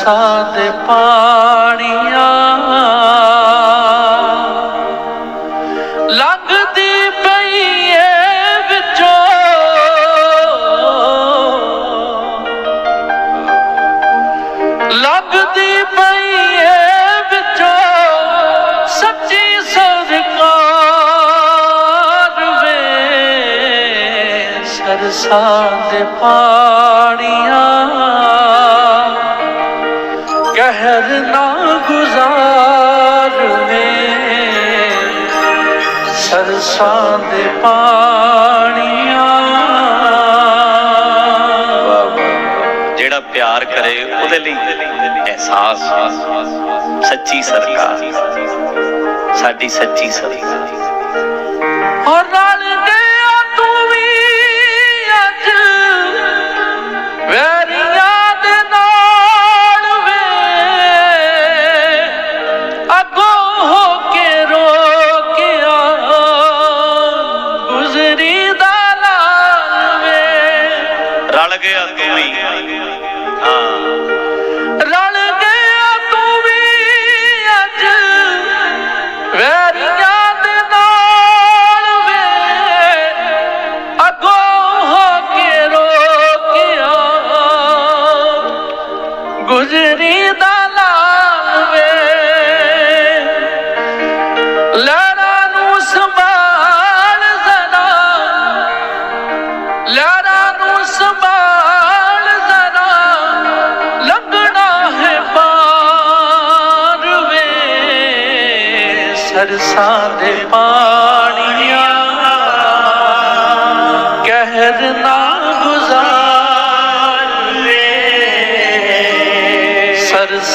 ਸਰਸਾ ਦੇ ਕਹਿਰ ਨਾ ਗੁਜ਼ਾਰ ਵੇ ਸਰਸਾ ਦੇ ਪਾਣੀਆਂ ਜਿਹੜਾ ਪਿਆਰ ਕਰੇ ਉਹਦੇ ਲਈ ਅਹਿਸਾਸ ਸੱਚੀ ਸਰਕਾਰ ਸਾਡੀ ਸੱਚੀ ਸਰਕਾਰ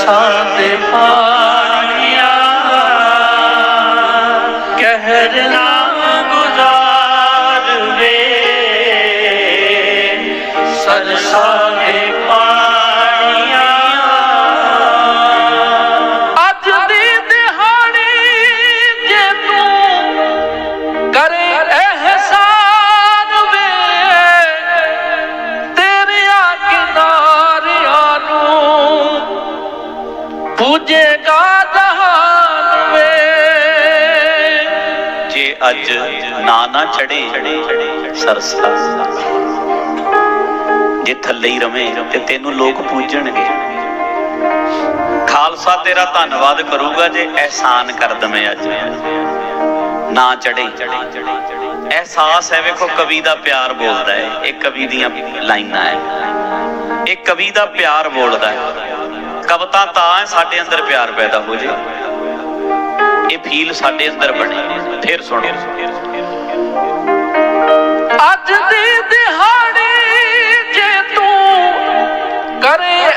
ਸਰਸਾਂ ਦੇ ਪਾਣੀਆਂ। ਕਹਿਰ ਪੂਜੇਗਾ ਜਹਾਨ ਵੇ। ਜੇ ਅੱਜ ਨਾ ਨਾ ਚੜੇ, ਸਰਸਾ। ਜੇ ਥੱਲੇ ਹੀ ਰਵੇਂ ਤੇ ਤੈਨੂੰ ਲੋਕ ਪੂਜਣਗੇ। ਖਾਲਸਾ ਤੇਰਾ ਧੰਨਵਾਦ ਕਰੂਗਾ ਜੇ ਅਹਿਸਾਨ ਕਰ ਦਵੇਂ ਅੱਜ। ਨਾ ਚੜੇ, ਅਹਿਸਾਸ ਹੈ ਵੇਖੋ ਕਵੀ ਦਾ ਪਿਆਰ ਬੋਲਦਾ ਹੈ, ਇਹ ਕਵੀ ਦੀਆਂ ਲਾਈਨਾਂ ਹੈ। ਇਹ ਕਵੀ ਦਾ ਪਿਆਰ ਬੋਲਦਾ ਹੈ। ਕਵਿਤਾ ਤਾਂ ਸਾਡੇ ਅੰਦਰ ਪਿਆਰ ਪੈਦਾ ਹੋ ਜੇ। ਇਹ ਫੀਲ ਸਾਡੇ ਅੰਦਰ ਬਣੇ। ਫਿਰ ਸੁਣੋ। ਅੱਜ ਦੀ ਦਿਹਾੜੀ ਜੇ ਤੂੰ ਕਰੇ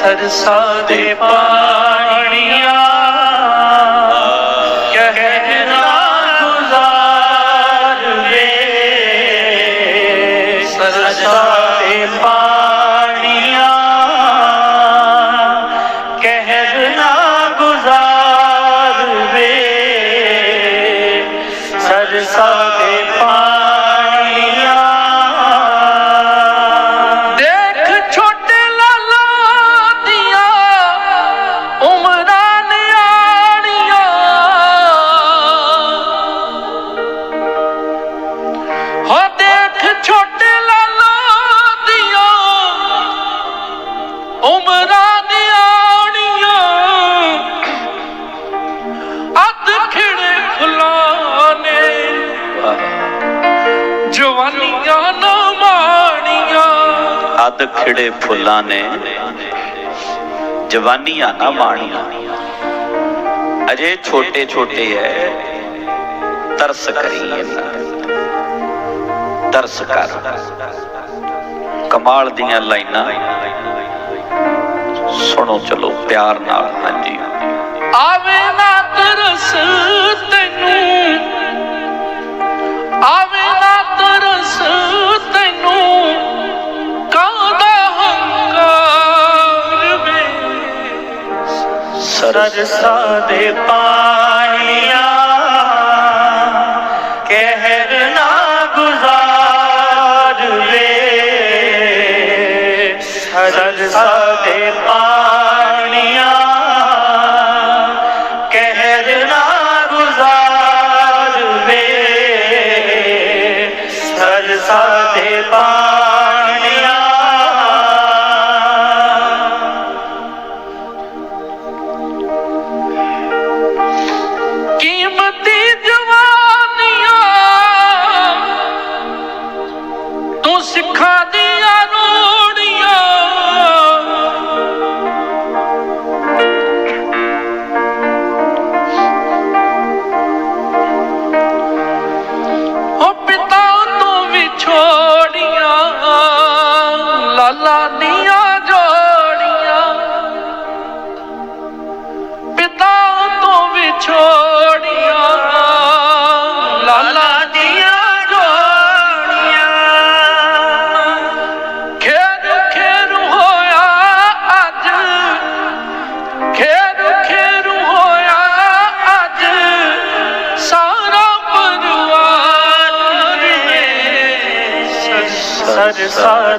ਵੇ ਸਰਸਾ ਦੇ ਅੱਧ ਫੁੱਲਾਂ ਨੇ, ਜਵਾਨੀਆਂ ਨਾ ਮਾਣੀਆਂ। ਅਜੇ ਛੋਟੇ ਛੋਟੇ ਐ, ਤਰਸ ਕਰੀ ਇਹਨਾਂ ਤਰਸ ਕਰ। ਕਮਾਲ ਦੀਆਂ ਲਾਈਨਾਂ। ਸੁਣੋ, ਚਲੋ, ਪਿਆਰ ਨਾਲ, ਹਾਂਜੀ। ਆਵੇ ਨਾ ਤਰਸ ਤੈਨੂੰ, ਆਵੇ ਨਾ ਸਰਸਾ ਦੇ ਪਾਣੀਆਂ ਕਹਿਰ ਨਾ ਗੁਜ਼ਾਰ ਵੇ ਸਰਸਾ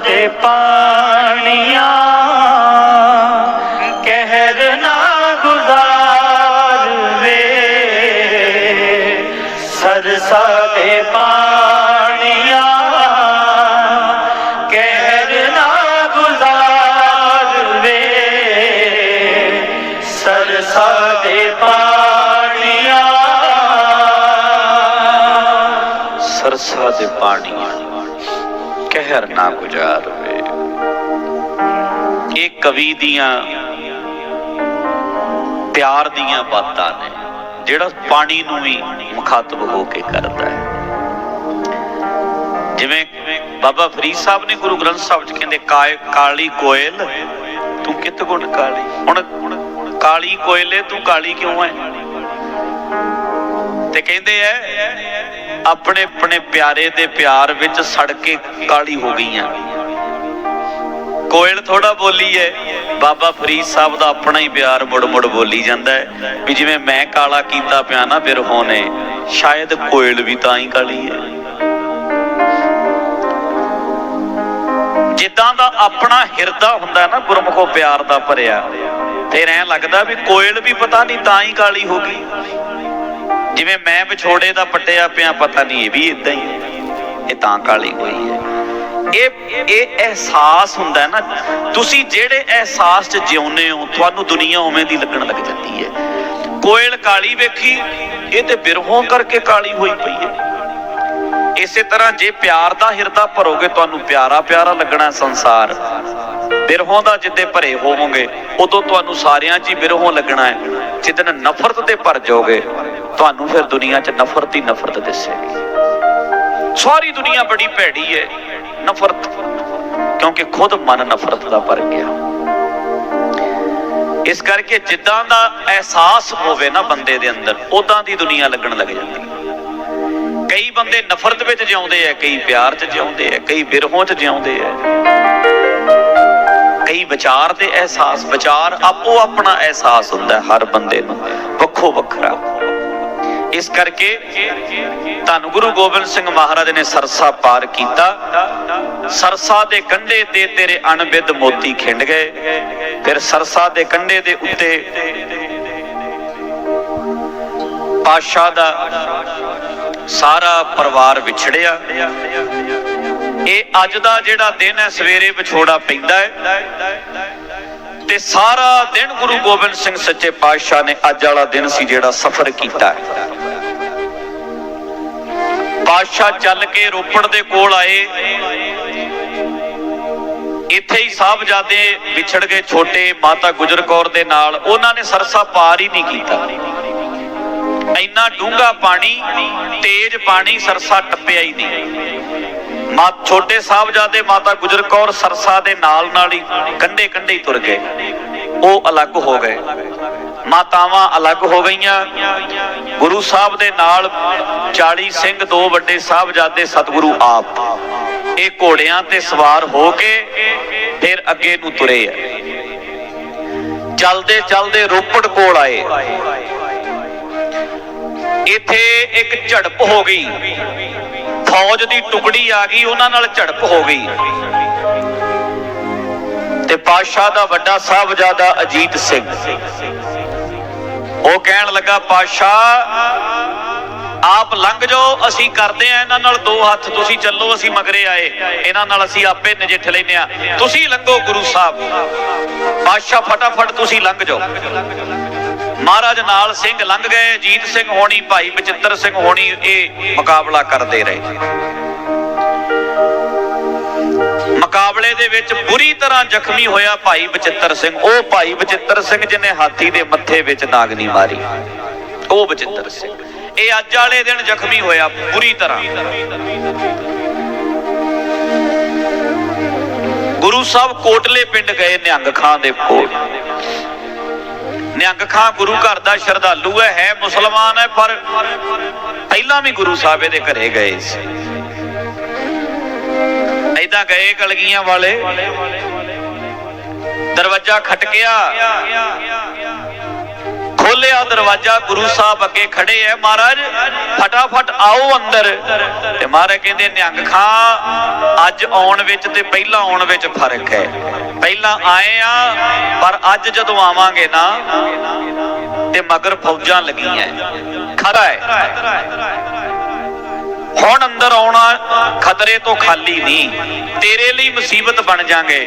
ਦੇ ਪਾਣੀਆਂ, ਕਹਿਰ ਨਾ ਗੁਜ਼ਾਰ ਵੇ। ਸਰਸਾ ਦੇ ਪਾਣੀਆਂ, ਕਹਿਰ ਨਾ ਗੁਜ਼ਾਰ ਵੇ। ਸਰਸਾ ਦੇ ਪਾਣੀਆਂ, ਸਰਸਾ ਦੇ ਪਾਣੀਆਂ ਕਹਿਰ ਨਾ ਗੁਜ਼ਾਰਵੇ ਇਹ ਕਵੀ ਦੀਆਂ ਪਿਆਰ ਦੀਆਂ ਬਾਤਾਂ ਨੇ, ਜਿਹੜਾ ਪਾਣੀ ਨੂੰ ਵੀ ਮੁਖਾਤਬ ਹੋ ਕੇ ਕਰਦਾ ਹੈ। ਜਿਵੇਂ ਬਾਬਾ ਫਰੀਦ ਸਾਹਿਬ ਨੇ ਗੁਰੂ ਗ੍ਰੰਥ ਸਾਹਿਬ ਚ ਕਹਿੰਦੇ ਕਾਲੀ ਕੋਇਲ, ਤੂੰ ਕਿਤ ਗੁਣ ਕਾਲੀ? ਹੁਣ ਕਾਲੀ ਕੋਇਲੇ ਤੂੰ ਕਾਲੀ ਕਿਉਂ ਹੈ ਤੇ ਕਹਿੰਦੇ ਐ ਆਪਣੇ ਆਪਣੇ ਪਿਆਰੇ ਦੇ ਪਿਆਰ ਵਿੱਚ ਸੜ ਕੇ ਕਾਲੀ ਹੋ ਗਈਆਂ ਕੋਇਲ ਥੋੜਾ ਬੋਲੀ ਹੈ ਬਾਬਾ ਫਰੀਦ ਸਾਹਿਬ ਦਾ ਆਪਣਾ ਹੀ ਪਿਆਰ ਮੁੜ ਮੁੜ ਬੋਲੀ ਜਾਂਦਾ ਹੈ ਵੀ ਜਿਵੇਂ ਮੈਂ ਕਾਲਾ ਕੀਤਾ ਪਿਆ ਨਾ ਬਿਰਹੋਂ ਨੇ ਸ਼ਾਇਦ ਕੋਇਲ ਵੀ ਤਾਂ ਹੀ ਕਾਲੀ ਹੈ ਜਿੱਦਾਂ ਦਾ ਆਪਣਾ ਹਿਰਦਾ ਹੁੰਦਾ ਨਾ ਗੁਰਮੁਖੋ ਪਿਆਰ ਦਾ ਭਰਿਆ, ਤੇ ਐਂ ਲੱਗਦਾ ਵੀ ਕੋਇਲ ਵੀ ਪਤਾ ਨਹੀਂ ਤਾਂ ਹੀ ਕਾਲੀ ਹੋ ਗਈ। ਜਿਵੇਂ ਮੈਂ ਵਿਛੋੜੇ ਦਾ ਪੱਟਿਆ ਪਿਆ, ਪਤਾ ਨਹੀਂ ਇਹ ਵੀ ਇਦਾਂ ਹੀ ਹੈ। ਇਹ ਤਾਂ ਕਾਲੀ ਹੋਈ ਹੈ। ਇਹ ਇਹ ਅਹਿਸਾਸ ਹੁੰਦਾ ਨਾ, ਤੁਸੀਂ ਜਿਹੜੇ ਅਹਿਸਾਸ 'ਚ ਜਿਉਂਦੇ ਹੋ, ਤੁਹਾਨੂੰ ਦੁਨੀਆ ਉਵੇਂ ਦੀ ਲੱਗਣ ਲੱਗ ਜਾਂਦੀ ਹੈ। ਕੋਇਲ ਕਾਲੀ ਵੇਖੀ, ਇਹ ਤੇ ਬਿਰਹੋਂ ਕਰਕੇ ਕਾਲੀ ਹੋਈ ਪਈ ਹੈ। ਇਸੇ ਤਰ੍ਹਾਂ ਜੇ ਪਿਆਰ ਦਾ ਹਿਰਦਾ ਭਰੋਗੇ, ਤੁਹਾਨੂੰ ਪਿਆਰਾ ਪਿਆਰਾ ਲੱਗਣਾ ਸੰਸਾਰ। ਬਿਰਹੋਂ ਦਾ ਜਿੱਦੇ ਭਰੇ ਹੋਵੋਗੇ, ਉਦੋਂ ਤੁਹਾਨੂੰ ਸਾਰਿਆਂ 'ਚ ਹੀ ਬਿਰਹੋਂ ਲੱਗਣਾ ਹੈ। ਜਿੱਦਨ ਨਫ਼ਰਤ ਤੇ ਭਰ ਜਾਓਗੇ, ਤੁਹਾਨੂੰ ਫਿਰ ਦੁਨੀਆ 'ਚ ਨਫ਼ਰਤ ਹੀ ਨਫ਼ਰਤ ਦਿਸੇਗੀ। ਸਾਰੀ ਦੁਨੀਆ ਬੜੀ ਭੈੜੀ ਹੈ ਨਫ਼ਰਤ। ਕਿਉਂਕਿ ਖੁਦ ਮਨ ਨਫ਼ਰਤ ਦਾ ਭਰ ਗਿਆ। ਇਸ ਕਰਕੇ ਜਿੱਦਾਂ ਦਾ ਅਹਿਸਾਸ ਹੋਵੇ ਨਾ ਬੰਦੇ ਦੇ ਅੰਦਰ ਉਦਾਂ ਦੀ ਦੁਨੀਆ ਲੱਗਣ ਲੱਗ ਜਾਂਦੀ ਕਈ ਬੰਦੇ ਨਫ਼ਰਤ ਵਿੱਚ ਜਿਉਂਦੇ ਆ, ਕਈ ਪਿਆਰ 'ਚ ਜਿਉਂਦੇ ਆ, ਕਈ ਬਿਰਹੋਂ 'ਚ ਜਿਉਂਦੇ ਆ। ਕਈ ਵਿਚਾਰ ਤੇ ਅਹਿਸਾਸ, ਵਿਚਾਰ ਆਪੋ ਆਪਣਾ ਅਹਿਸਾਸ ਹੁੰਦਾ ਹਰ ਬੰਦੇ ਨੂੰ, ਵੱਖੋ ਵੱਖਰਾ। ਇਸ ਕਰਕੇ ਧੰਨ ਗੁਰੂ ਗੋਬਿੰਦ ਸਿੰਘ ਮਹਾਰਾਜ ਨੇ ਸਰਸਾ ਪਾਰ ਕੀਤਾ। ਸਰਸਾ ਦੇ ਕੰਢੇ ਤੇ ਤੇਰੇ ਅਣਬਿੱਧ ਮੋਤੀ ਖਿੰਡ ਗਏ। ਫਿਰ ਸਰਸਾ ਦੇ ਕੰਢੇ ਦੇ ਉੱਤੇ ਪਾਸ਼ਾ ਦਾ ਸਾਰਾ ਪਰਿਵਾਰ ਵਿਛੜਿਆ। ਇਹ ਅੱਜ ਦਾ ਜਿਹੜਾ ਦਿਨ ਹੈ, ਸਵੇਰੇ ਵਿਛੋੜਾ ਪੈਂਦਾ ਹੈ। ਤੇ ਸਾਰਾ ਦਿਨ ਗੁਰੂ ਗੋਬਿੰਦ ਸਿੰਘ ਸੱਚੇ ਪਾਤਸ਼ਾਹ ਨੇ ਅੱਜ ਵਾਲਾ ਦਿਨ ਸੀ ਜਿਹੜਾ ਸਫ਼ਰ ਕੀਤਾ ਹੈ। ਪਾਤਸ਼ਾਹ ਚੱਲ ਕੇ ਰੋਪੜ ਦੇ ਕੋਲ ਆਏ। ਇੱਥੇ ਹੀ ਸਾਹਿਬਜ਼ਾਦੇ ਵਿਛੜ ਗਏ ਛੋਟੇ ਮਾਤਾ ਗੁਜਰ ਕੌਰ ਦੇ ਨਾਲ। ਉਹਨਾਂ ਨੇ ਸਰਸਾ ਪਾਰ ਹੀ ਨਹੀਂ ਕੀਤਾ। ਇੰਨਾ ਡੂੰਘਾ ਪਾਣੀ, ਤੇਜ਼ ਪਾਣੀ ਸਰਸਾ ਟੱਪਿਆ ਹੀ ਨਹੀਂ। ਮਾ ਛੋਟੇ ਸਾਹਿਬਜ਼ਾਦੇ ਮਾਤਾ ਗੁਜਰ ਕੌਰ ਸਰਸਾ ਦੇ ਨਾਲ ਨਾਲ ਹੀ ਕੰਢੇ ਕੰਢੇ ਹੀ ਤੁਰ ਗਏ। ਉਹ ਅਲੱਗ ਹੋ ਗਏ। ਮਾਤਾਵਾਂ ਅਲੱਗ ਹੋ ਗਈਆਂ। ਗੁਰੂ ਸਾਹਿਬ ਦੇ ਨਾਲ 40 ਸਿੰਘ ਦੋ ਵੱਡੇ ਸਾਹਿਬਜ਼ਾਦੇ ਸਤਿਗੁਰੂ ਆਪ। ਇਹ ਘੋੜਿਆਂ ਤੇ ਸਵਾਰ ਹੋ ਕੇ ਫਿਰ ਅੱਗੇ ਨੂੰ ਤੁਰੇ ਆ। ਚਲਦੇ ਚਲਦੇ ਰੋਪੜ ਕੋਲ ਆਏ। ਇੱਥੇ ਇੱਕ ਝੜਪ ਹੋ ਗਈ। ਫੌਜ ਦੀ ਟੁਕੜੀ ਆ ਗਈ, ਉਹਨਾਂ ਨਾਲ ਝੜਪ ਹੋ ਗਈ। ਤੇ ਪਾਸ਼ਾ ਦਾ ਵੱਡਾ ਸਾਹਿਬਜ਼ਾਦਾ ਅਜੀਤ ਸਿੰਘ। ਉਹ ਕਹਿਣ ਲੱਗਾ ਪਾਸ਼ਾ ਆਪ ਲੰਘ ਜਾਓ, ਅਸੀਂ ਕਰਦੇ ਆ ਇਹਨਾਂ ਨਾਲ ਦੋ ਹੱਥ, ਤੁਸੀਂ ਚੱਲੋ, ਅਸੀਂ ਮਗਰੇ ਆਏ। ਇਹਨਾਂ ਨਾਲ ਅਸੀਂ ਆਪੇ ਨਜਿੱਠ ਲੈਨੇ ਆ। ਤੁਸੀਂ ਲੰਘੋ ਗੁਰੂ ਸਾਹਿਬ। ਪਾਸ਼ਾ ਫਟਾਫਟ ਤੁਸੀਂ ਲੰਘ ਜਾਓ। ਮਹਾਰਾਜ ਨਾਲ ਸਿੰਘ ਲੰਘ ਗਏ, ਜੀਤ ਸਿੰਘ ਹੋਣੀ, ਭਾਈ ਬਚਿੱਤਰ ਸਿੰਘ ਹੋਣੀ ਇਹ ਮੁਕਾਬਲਾ ਕਰਦੇ ਰਹੇ ਮੁਕਾਬਲੇ ਦੇ ਵਿੱਚ ਬੁਰੀ ਤਰ੍ਹਾਂ ਜ਼ਖਮੀ ਹੋਇਆ ਭਾਈ ਬਚਿੱਤਰ ਸਿੰਘ। ਉਹ ਭਾਈ ਬਚਿੱਤਰ ਸਿੰਘ ਜਿਹਨੇ ਹਾਥੀ ਦੇ ਮੱਥੇ ਵਿੱਚ ਨਾਗਨੀ ਮਾਰੀ। ਉਹ ਬਚਿੱਤਰ ਸਿੰਘ। ਇਹ ਅੱਜ ਵਾਲੇ ਦਿਨ ਜ਼ਖਮੀ ਹੋਇਆ ਬੁਰੀ ਤਰ੍ਹਾਂ। ਗੁਰੂ ਸਾਹਿਬ ਕੋਟਲੇ ਪਿੰਡ ਗਏ ਨਿਹੰਗ ਖਾਂ ਦੇ ਕੋਲ। ਨਿਹੰਗ ਖਾਂ ਗੁਰੂ ਘਰ ਦਾ ਸ਼ਰਧਾਲੂ ਹੈ ਹੈ ਮੁਸਲਮਾਨ ਹੈ, ਪਰ ਪਹਿਲਾਂ ਵੀ ਗੁਰੂ ਸਾਹਿਬ ਦੇ ਘਰੇ ਗਏ ਸੀ। ਐਦਾਂ ਗਏ ਕਲਗੀਆਂ ਵਾਲੇ, ਦਰਵਾਜ਼ਾ ਖਟਕਿਆ। ਖੋਲਿਆ ਦਰਵਾਜ਼ਾ, ਗੁਰੂ ਸਾਹਿਬ ਅੱਗੇ ਖੜੇ ਐ, ਮਹਾਰਾਜ, ਫਟਾਫਟ ਆਓ ਅੰਦਰ। ਤੇ ਮਹਾਰਾਜ ਕਹਿੰਦੇ, ਨਿਹੰਗ ਖਾਂ, ਅੱਜ ਆਉਣ ਵਿੱਚ ਤੇ ਪਹਿਲਾਂ ਆਉਣ ਵਿੱਚ ਫ਼ਰਕ ਹੈ ਪਹਿਲਾਂ ਆਏ ਆ, ਪਰ ਅੱਜ ਜਦੋਂ ਆਵਾਂਗੇ ਨਾ, ਤੇ ਮਗਰ ਫੌਜਾਂ ਲੱਗੀਆਂ ਖਰਾ ਹੈ ਹੁਣ ਅੰਦਰ ਆਉਣਾ ਖਤਰੇ ਤੋਂ ਖਾਲੀ ਨਹੀਂ। ਤੇਰੇ ਲਈ ਮੁਸੀਬਤ ਬਣ ਜਾਗੇ।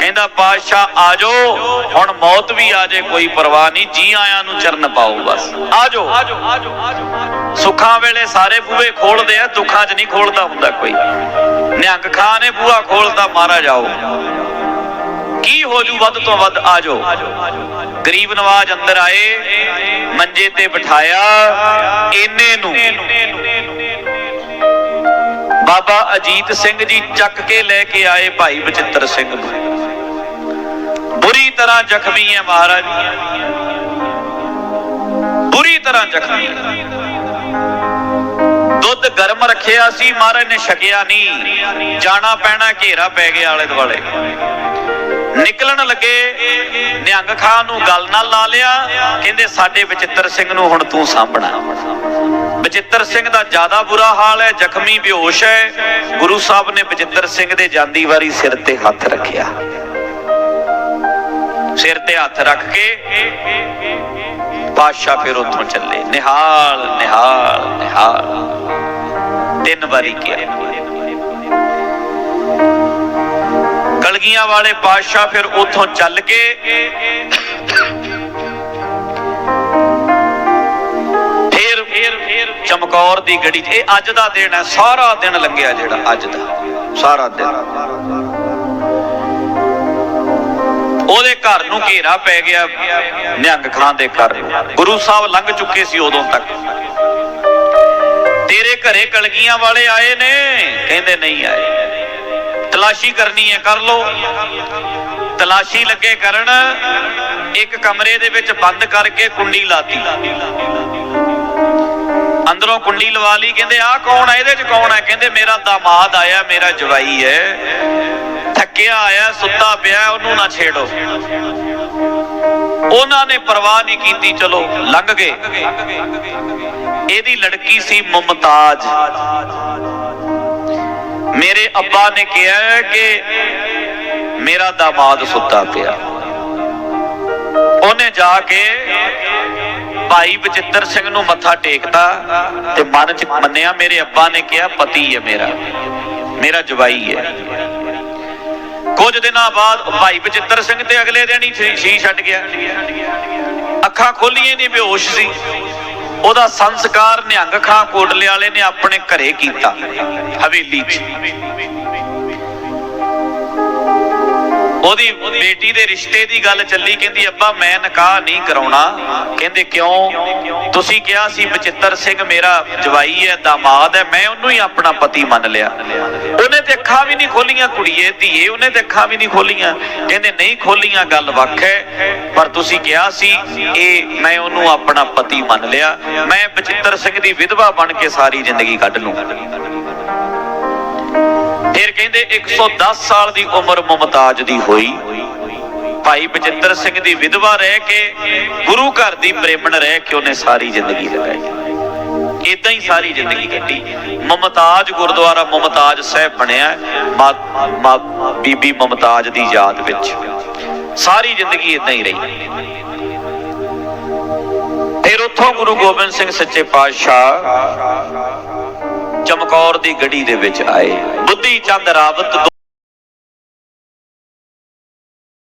ਕਹਿੰਦਾ ਪਾਤਸ਼ਾਹ ਆਜੋ ਹੁਣ ਮੌਤ ਵੀ ਆ ਜੇ ਕੋਈ ਪਰਵਾਹ ਨਹੀਂ। ਜੀ ਆਇਆਂ ਨੂੰ ਚਰਨ ਪਾਓ ਬਸ। ਆਜੋ ਸੁੱਖਾਂ ਵੇਲੇ ਸਾਰੇ ਬੂਹੇ ਖੋਲਦੇ ਆ, ਦੁੱਖਾਂ 'ਚ ਨਹੀਂ ਖੋਲਦਾ ਹੁੰਦਾ ਕੋਈ। ਨਿਹੰਗ ਖਾਂ ਨੇ ਬੂਹਾ ਖੋਲਦਾ ਮਾਰਾ ਜਾਓ ਕੀ ਹੋ ਜੂ ਵੱਧ ਤੋਂ ਵੱਧ? ਆਜੋ ਗਰੀਬ ਨਵਾਜ ਅੰਦਰ ਆਏ, ਮੰਜੇ ਤੇ ਬਿਠਾਇਆ ਇਹਨੇ ਨੂੰ ਬਾਬਾ ਅਜੀਤ ਸਿੰਘ ਜੀ ਚੱਕ ਕੇ ਲੈ ਕੇ ਆਏ ਭਾਈ ਬਚਿੱਤਰ ਸਿੰਘ ਨੂੰ। ਬੁਰੀ ਤਰ੍ਹਾਂ ਜ਼ਖਮੀ ਹੈ ਮਹਾਰਾਜ। ਬੁਰੀ ਤਰ੍ਹਾਂ ਜ਼ਖਮੀ ਦੁੱਧ ਗਰਮ ਰੱਖਿਆ ਸੀ, ਮਹਾਰਾਜ ਨੇ ਛਕਿਆ ਨਹੀਂ। ਜਾਣਾ ਪੈਣਾ ਘੇਰਾ ਪੈ ਗਿਆ ਆਲੇ ਦੁਆਲੇ। ਨਿਕਲਣ ਲੱਗੇ, ਨਿਹੰਗ ਖਾਂ ਨੂੰ ਗੱਲ ਨਾਲ ਲਾ ਲਿਆ, ਕਹਿੰਦੇ ਸਾਡੇ ਬਚਿੱਤਰ ਸਿੰਘ ਨੂੰ ਹੁਣ ਤੂੰ ਸਾਂਭਣਾ। ਬਚਿੱਤਰ ਸਿੰਘ ਦਾ ਜ਼ਿਆਦਾ ਬੁਰਾ ਹਾਲ ਹੈ, ਜ਼ਖਮੀ ਬੇਹੋਸ਼ ਹੈ। ਗੁਰੂ ਸਾਹਿਬ ਨੇ ਬਚਿੱਤਰ ਸਿੰਘ ਦੇ ਜਾਂਦੀ ਵਾਰੀ ਸਿਰ ਤੇ ਹੱਥ ਰੱਖਿਆ। ਸਿਰ ਤੇ ਹੱਥ ਰੱਖ ਕੇ ਪਾਤਸ਼ਾਹ ਫਿਰ ਉੱਥੋਂ ਚੱਲੇ। ਨਿਹਾਲ ਨਿਹਾਲ ਨਿਹਾਲ। ਤਿੰਨ ਵਾਰੀ ਕਿਹਾ। ਕਲਗੀਆਂ ਵਾਲੇ ਪਾਤਸ਼ਾਹ ਫਿਰ ਉੱਥੋਂ ਚੱਲ ਕੇ ਫਿਰ ਚਮਕੌਰ ਦੀ ਗੜੀ ਇਹ ਅੱਜ ਦਾ ਦਿਨ ਹੈ, ਸਾਰਾ ਦਿਨ ਲੰਘਿਆ ਜਿਹੜਾ ਅੱਜ ਦਾ। ਸਾਰਾ ਦਿਨ। ਉਹਦੇ ਘਰ ਨੂੰ ਘੇਰਾ ਪੈ ਗਿਆ ਨਿਹੰਗ ਖਾਂ ਦੇ ਘਰ ਗੁਰੂ ਸਾਹਿਬ ਲੰਘ ਚੁੱਕੇ ਸੀ ਉਦੋਂ ਤੱਕ। ਤੇਰੇ ਘਰੇ ਕਲਗੀਆਂ ਵਾਲੇ ਆਏ ਨੇ, ਕਹਿੰਦੇ ਨਹੀਂ ਆਏ। ਤਲਾਸ਼ੀ ਕਰਨੀ ਹੈ, ਕਰ ਲੋ ਤਲਾਸ਼ੀ ਲੱਗੇ ਕਰਨ, ਇੱਕ ਕਮਰੇ ਦੇ ਵਿੱਚ ਬੰਦ ਕਰਕੇ ਕੁੰਡੀ ਲਾਤੀ। ਅੰਦਰੋਂ ਕੁੰਡੀ ਲਵਾ ਲਈ, ਕਹਿੰਦੇ, ਆਹ ਕੌਣ ਹੈ ਇਹਦੇ ਚ ਕੌਣ ਹੈ ਕਹਿੰਦੇ, ਮੇਰਾ ਦਾਮਾਦ ਆਇਆ, ਮੇਰਾ ਜਵਾਈ ਹੈ। ਥੱਕਿਆ ਆਇਆ, ਸੁੱਤਾ ਪਿਆ, ਉਹਨੂੰ ਨਾ ਛੇੜੋ। ਉਹਨਾਂ ਨੇ ਪਰਵਾਹ ਨਹੀਂ ਕੀਤੀ, ਚਲੋ, ਲੰਘ ਗਏ। ਇਹਦੀ ਲੜਕੀ ਸੀ ਮੁਮਤਾਜ। ਮੇਰੇ ਅੱਬਾ ਨੇ ਕਿਹਾ ਕਿ ਮੇਰਾ ਦਾਮਾਦ ਸੁੱਤਾ ਪਿਆ। ਉਹਨੇ ਜਾ ਕੇ ਭਾਈ ਬਚਿੱਤਰ ਸਿੰਘ ਨੂੰ ਮੱਥਾ ਟੇਕਦਾ ਤੇ ਮਨ ਚ ਮੰਨਿਆ, ਮੇਰੇ ਅੱਬਾ ਨੇ ਕਿਹਾ, ਪਤੀ ਹੈ ਮੇਰਾ। ਮੇਰਾ ਜਵਾਈ ਹੈ। ਕੁਝ ਦਿਨਾਂ ਬਾਅਦ ਭਾਈ ਬਚਿੱਤਰ ਸਿੰਘ ਤੇ ਅਗਲੇ ਦਿਨ ਹੀ ਸ਼ੀ- ਛੱਡ ਗਿਆ। ਅੱਖਾਂ ਖੋਲੀਆਂ ਨਹੀਂ ਬੇਹੋਸ਼ ਸੀ। ਉਹਦਾ ਸੰਸਕਾਰ ਨਿਹੰਗ ਖਾਂ ਕੋਟਲੇ ਵਾਲੇ ਨੇ ਆਪਣੇ ਘਰੇ ਕੀਤਾ ਹਵੇਲੀ 'ਚ। ਉਹਦੀ ਬੇਟੀ ਦੇ ਰਿਸ਼ਤੇ ਦੀ ਗੱਲ ਚੱਲੀ, ਕਹਿੰਦੀ, ਅੱਬਾ, ਮੈਂ ਨਿਕਾਹ ਨਹੀਂ ਕਰਾਉਣਾ। ਕਹਿੰਦੇ, ਕਿਉਂ? ਤੁਸੀਂ ਕਿਹਾ ਸੀ, ਬਚਿੱਤਰ ਸਿੰਘ ਮੇਰਾ ਜਵਾਈ ਹੈ, ਦਾਮਾਦ ਹੈ, ਮੈਂ ਉਹਨੂੰ ਹੀ ਆਪਣਾ ਪਤੀ ਮੰਨ ਲਿਆ। ਉਹਨੇ ਤੇ ਅੱਖਾਂ ਵੀ ਨਹੀਂ ਖੋਲੀਆਂ, ਕੁੜੀਏ, ਧੀਏ, ਉਹਨੇ ਤੇ ਅੱਖਾਂ ਵੀ ਨਹੀਂ ਖੋਲੀਆਂ। ਕਹਿੰਦੇ, ਨਹੀਂ ਖੋਲੀਆਂ, ਗੱਲ ਵੱਖ ਹੈ, ਪਰ ਤੁਸੀਂ ਕਿਹਾ ਸੀ, ਇਹ ਮੈਂ ਉਹਨੂੰ ਆਪਣਾ ਪਤੀ ਮੰਨ ਲਿਆ। ਮੈਂ ਬਚਿੱਤਰ ਸਿੰਘ ਦੀ ਵਿਧਵਾ ਬਣ ਕੇ ਸਾਰੀ ਜ਼ਿੰਦਗੀ ਕੱਢ ਲੂੰ। ਫਿਰ ਕਹਿੰਦੇ 110 ਸਾਲ ਦੀ ਉਮਰ ਮੁਮਤਾਜ ਦੀ ਹੋਈ। ਭਾਈ ਬਚਿੱਤਰ ਸਿੰਘ ਦੀ ਵਿਧਵਾ ਰਹਿ ਕੇ, ਗੁਰੂ ਘਰ ਦੀ ਪ੍ਰੇਮਣ ਰਹਿ ਕੇ ਉਹਨੇ ਸਾਰੀ ਜ਼ਿੰਦਗੀ ਲਗਾਈ। ਇਦਾਂ ਹੀ ਸਾਰੀ ਜ਼ਿੰਦਗੀ ਕੱਟੀ ਮਮਤਾਜ ਗੁਰਦੁਆਰਾ ਮਮਤਾਜ ਸਾਹਿਬ ਬਣਿਆ ਮਾ- ਬੀਬੀ ਮਮਤਾਜ ਦੀ ਯਾਦ ਵਿੱਚ। ਸਾਰੀ ਜ਼ਿੰਦਗੀ ਇਦਾਂ ਹੀ ਰਹੀ। ਫਿਰ ਉੱਥੋਂ ਗੁਰੂ ਗੋਬਿੰਦ ਸਿੰਘ ਸੱਚੇ ਪਾਤਸ਼ਾਹ ਚਮਕੌਰ ਦੀ ਗੜੀ ਦੇ ਵਿੱਚ ਆਏ। ਬੁੱਧੀ ਚੰਦ ਰਾਵਤ